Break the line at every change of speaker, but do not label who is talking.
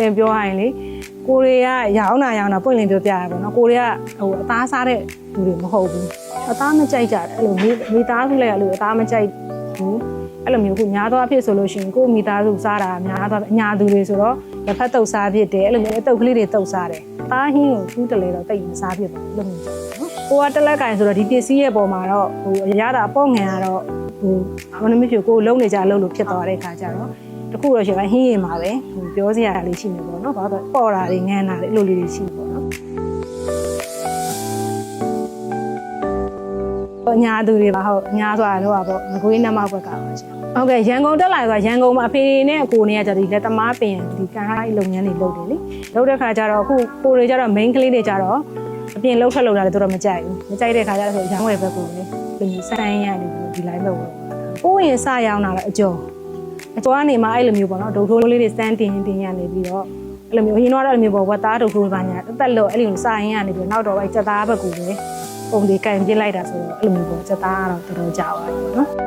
လင်းပြောရရင်လေကိုရီးယားရောင်းတာရောင်းတာပွင့်လင်းပြောပြရပါတော့ကိုရီးယားဟိုအသားစားတဲ့လူတွေမဟုတ်ဘူးအသားမကြိုက်ကြတယ်အဲ့လိုမိမိသားစုလည်းအဲ့လိုအသားမကြိုက်ဘူးအဲ့လိုမျိုးခုများသောအဖြစ်ဆိုလို့ရှိရင်ကိုယ့်မိသားစုစားတာများသောအညာသူတွေဆိုတော့လက်ဖက်တုပ်စားဖြစ်တယ်အဲ့လိုမျိုးအတုပ်ကလေးတွေတုပ်စားတယ်သားဟင်းကိုသူ့တလေတော့တိတ်မစားဖြစ်ပါဘူးလို့မျိုးနော်ကိုကတလက်ကင်ဆိုတော့ဒီပစ္စည်းရဲ့ပုံမှာတော့ဟိုရတာပေါ့ငံကတော့ဟိုအမနမဖြစ်ကိုလုံးနေကြအလုပ်လို့ဖြစ်သွားတဲ့ခါကျတော့ တခုတော့ရှင်ဟင်းရင်မှာပဲဟိုပြောစရာလေးရှိနေပေါ့နော်ဘာလို့ပေါ်တာတွေငန်းတာတွေအဲ့လိုလေးတွေရှိပေါ့နော်အညာသူတွေပါဟုတ်အညာဆိုတာတော့ပေါ့ငကွေးနှမောက်ဘက်ကပါရှင်ဟုတ်ကဲ့ရန်ကုန်တက်လာဆိုရန်ကုန်မှာအဖေနဲ့အကိုနဲ့ကကြဒီလက်သမားပင်ဒီကန်ရိုက်လုပ်ငန်းတွေလုပ်တယ်လေလုပ်တဲ့ခါကျတော့အခုကိုတွေကျတော့ main ကလေးတွေကျတော့အပြင်လှုပ်ထက်လှုပ်တာလည်းတော့မကြိုက်ဘူးမကြိုက်တဲ့ခါကျတော့ဆိုရန်ဝယ်ဘက်ကိုလေဒီလိုစိုင်းရတယ်ဒီလိုင်းလုပ်တော့ပိုးရင်စရောင်းတာလည်းအကျော်အ ကျော်ကနေမှအဲ့လိုမျိုးပေါ့နော်ဒုတ်ထိုးလေးတွေစမ်းတင်တင်ရနေပြီးတော့အဲ့လိုမျိုးဟင်းတော့အဲ့လိုမျိုးပေါ့ဝတ်သားဒုတ်ထိုးပါညာတက်တက်လို့အဲ့လိုမျိုးစာရင်ရနေပြီးနောက်တော့အဲ့စက်သားဘက်ကပဲပုံဒီကင်ပြစ်လိုက်တာဆိုတော့အဲ့လိုမျိုးပေါ့စက်သားကတော့တော်တော်ကြာပါပြီပေါ့နော်